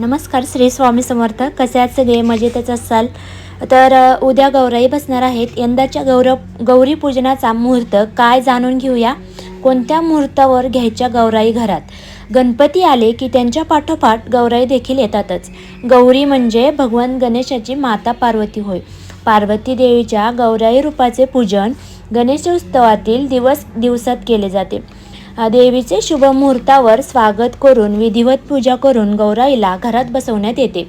नमस्कार श्री स्वामी समर्थ. कसे आहात सगळे? मजेतच असाल? तर उद्या गौराई बसणार आहेत. यंदाच्या गौर गौरी पूजनाचा मुहूर्त काय जाणून घेऊया? कोणत्या मुहूर्तावर घ्यायच्या गौराई घरात? गणपती आले की त्यांच्या पाठोपाठ गौराई देखील येतातच. गौरी म्हणजे भगवान गणेशाची माता पार्वती होय. पार्वती देवीच्या गौराई रूपाचे पूजन गणेशोत्सवातील दिवस दिवसात केले जाते. देवीचे शुभ मुहूर्तावर स्वागत करून विधिवत पूजा करून गौराईला घरात बसवण्यात येते.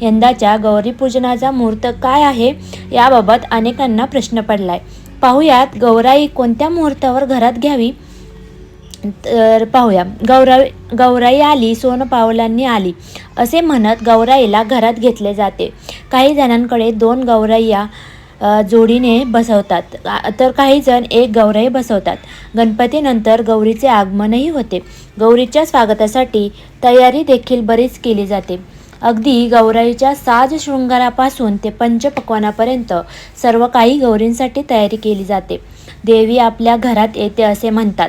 यंदाच्या गौरी पूजनाचा मुहूर्त काय आहे याबाबत अनेकांना प्रश्न पडलाय. पाहुयात गौराई कोणत्या मुहूर्तावर घरात घ्यावी? तर पाहूया गौराई गौराई आली सोन पावलांनी आली असे म्हणत गौराईला घरात घेतले जाते. काही जणांकडे दोन गौराईया जोडीने बसवतात. तर काही जण एक गौराई बसवतात. गणपतीनंतर गौरीचे आगमनही होते. गौरीच्या स्वागतासाठी तयारी देखील बरीच केली जाते. अगदी गौराईच्या साज शृंगारापासून ते पंचपक्वानापर्यंत सर्व काही गौरींसाठी तयारी केली जाते. देवी आपल्या घरात येते असे म्हणतात.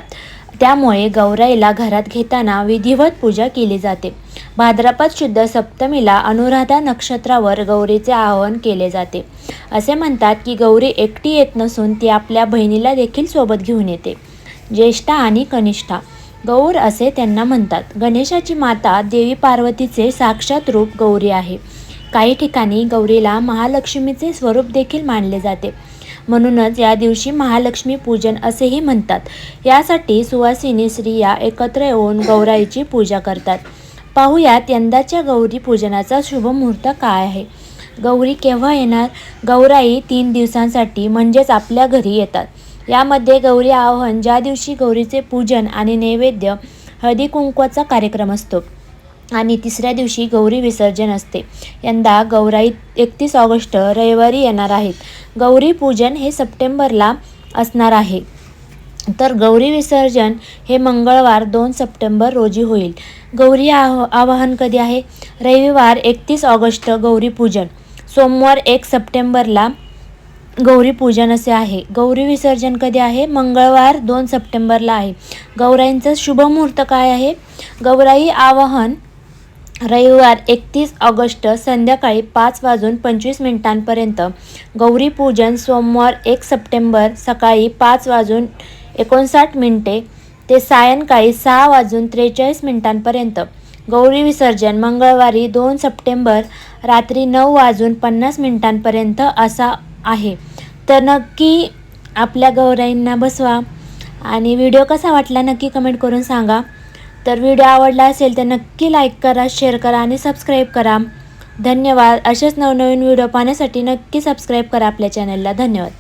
त्यामुळे गौराईला घरात घेताना विधिवत पूजा केली जाते. भाद्रपद शुद्ध सप्तमीला अनुराधा नक्षत्रावर गौरीचे आवाहन केले जाते. असे म्हणतात की गौरी एकटी येत नसून ती आपल्या बहिणीला देखील सोबत घेऊन येते. ज्येष्ठा आणि कनिष्ठा. गौर असे त्यांना म्हणतात. गणेशाची माता देवी पार्वतीचे साक्षात रूप गौरी आहे. काही ठिकाणी गौरीला महालक्ष्मीचे स्वरूप देखील मानले जाते. म्हणूनच या दिवशी महालक्ष्मी पूजन असेही म्हणतात. यासाठी सुवासिनी स्त्रिया एकत्र येऊन गौराईची पूजा करतात. पाहुयात यंदाच्या गौरी पूजनाचा शुभ मुहूर्त काय आहे. गौरी केव्हा येणार? गौराई तीन दिवसांसाठी म्हणजेच आपल्या घरी येतात. यामध्ये गौरी आवाहन ज्या दिवशी गौरीचे पूजन आणि नैवेद्य हळदी कुंकवाचा कार्यक्रम असतो आणि तिसऱ्या दिवशी गौरी विसर्जन असते. यंदा गौराई एकतीस ऑगस्ट रविवारी येणार आहेत. गौरी पूजन हे सप्टेंबरला असणार आहे. तर गौरी विसर्जन हे मंगळवार दोन सप्टेंबर रोजी होईल. गौरी आव आवाहन कधी आहे? रविवार एकतीस ऑगस्ट गौरी पूजन. सोमवार एक सप्टेंबरला गौरी पूजन असे आहे. गौरी विसर्जन कधी आहे? मंगळवार दोन सप्टेंबरला आहे. गौराईंचं शुभमुहूर्त काय आहे? गौराई आवाहन रविवार एकतीस ऑगस्ट संध्याकाळी पाच वाजून पंचवीस मिनिटांपर्यंत. गौरी पूजन सोमवार एक सप्टेंबर सकाळी पाच वाजून एकोणसाठ मिनिटे ते सायंकाळी सहा वाजून त्रेचाळीस मिनिटांपर्यंत. गौरी विसर्जन मंगळवारी दोन सप्टेंबर रात्री नऊ वाजून पन्नास मिनिटांपर्यंत असा आहे. तर नक्की आपल्या गौराईंना बसवा आणि व्हिडिओ कसा वाटला नक्की कमेंट करून सांगा. तर व्हिडिओ आवडला असेल तर नक्की लाईक करा शेअर करा आणि सबस्क्राईब करा. धन्यवाद. असेच नवनवीन व्हिडिओ पाहण्यासाठी नक्की सबस्क्राईब करा आपल्या चॅनलला. धन्यवाद.